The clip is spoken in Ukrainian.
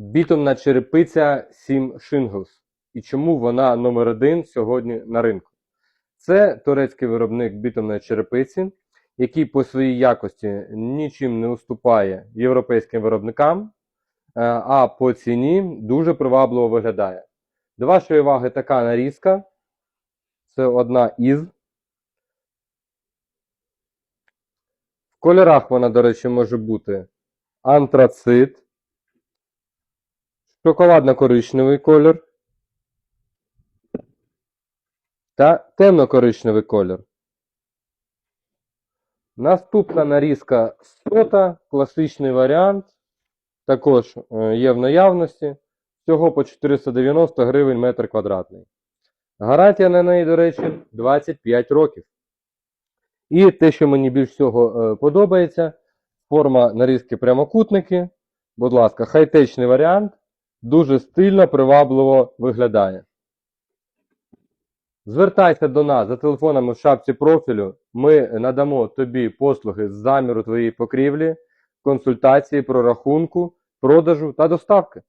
Бітумна черепиця 7 Shingles. І чому вона номер один сьогодні на ринку? Це турецький виробник бітумної черепиці, який по своїй якості нічим не уступає європейським виробникам, е, а по ціні дуже привабливо виглядає. До вашої уваги така нарізка. Це одна із. В кольорах вона, до речі, може бути антрацит, шоколадно-коричневий колір та темно-коричневий колір. Наступна нарізка сота, класичний варіант, також е, є в наявності. Всього по 490 гривень метр квадратний. Гарантія на неї, до речі, 25 років. І те, що мені більш всього е, подобається, форма нарізки прямокутники. Будь ласка, хай-течний варіант. Дуже стильно, привабливо виглядає. Звертайся до нас за телефонами в шапці профілю. Ми надамо тобі послуги з заміру твоєї покрівлі, консультації, прорахунку, продажу та доставки.